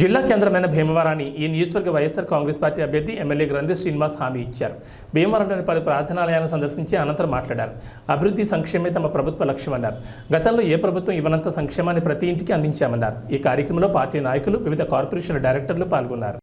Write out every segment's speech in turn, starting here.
జిల్లా కేంద్రమైన భీమవరాన్ని ఈ నియోజకవర్గ వైఎస్ఆర్ కాంగ్రెస్ పార్టీ అభ్యర్థి ఎమ్మెల్యే గ్రంథి శ్రీనివాస్ హామీ ఇచ్చారు. భీమవరంలోని పలు ప్రార్థనాలయాలను సందర్శించి అనంతరం మాట్లాడారు. అభివృద్ధి సంక్షేమే తమ ప్రభుత్వ లక్ష్యమన్నారు గతంలో ఏ ప్రభుత్వం ఇవ్వనంత సంక్షేమాన్ని ప్రతి ఇంటికి అందించామన్నారు. ఈ కార్యక్రమంలో పార్టీ నాయకులు వివిధ కార్పొరేషన్ల డైరెక్టర్లు పాల్గొన్నారు.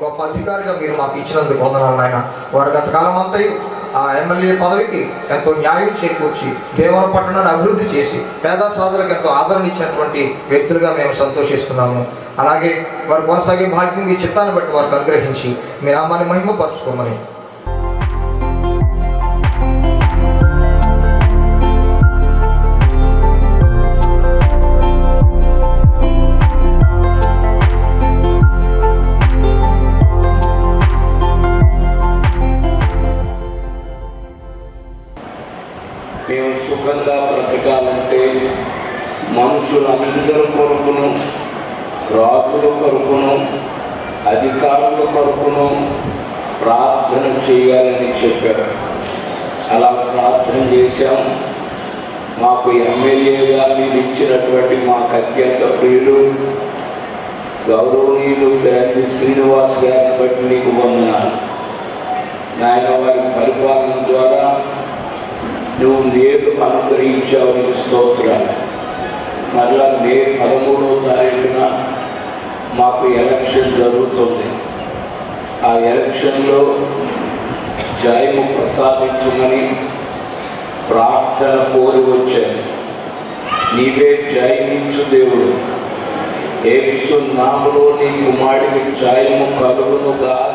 గొప్ప అధికారిగా మీరు మాకు ఇచ్చినందుకు వందనాలు నాయన. వారు గత కాలం అంతయు ఆ ఎమ్మెల్యే పదవికి ఎంతో న్యాయం చేకూర్చి దేవర పట్టణాన్ని అభివృద్ధి చేసి పేద సాధులకు ఎంతో ఆదరణ ఇచ్చినటువంటి వ్యక్తులుగా మేము సంతోషిస్తున్నాము. అలాగే వారు కొనసాగే భాగ్యం మీ చిత్తాన్ని బట్టి వారికి అనుగ్రహించి మీ నామాన్ని మహిమపరచుకోమని మేము సుఖంగా బ్రతకాలంటే మనుషులందరి కొరకును రాజుల కొరకును అధికారుల కొరకును ప్రార్థన చేయాలని చెప్పారు. అలా ప్రార్థన చేశాం. మాకు ఎమ్మెల్యేగా మీరు ఇచ్చినటువంటి మాకు అత్యంత ప్రియులు గౌరవనీయులు గాంధీ శ్రీనివాస్ గారిని బట్టి నీకు వందనాలు. నాయన వారి పరిపాలన ద్వారా నువ్వు నేరు అనుగ్రహించావు నీకు స్తోత్రాలు మరలా మే పదమూడవ తారీఖున మాకు ఎలక్షన్ జరుగుతుంది. ఆ ఎలక్షన్లో జయము ప్రసాదించమని ప్రార్థన కోరి వచ్చాను. నీవే జయమించు దేవుడు. ఏసు నామలో నీ కుమారుడికి జయము కలుగునుగా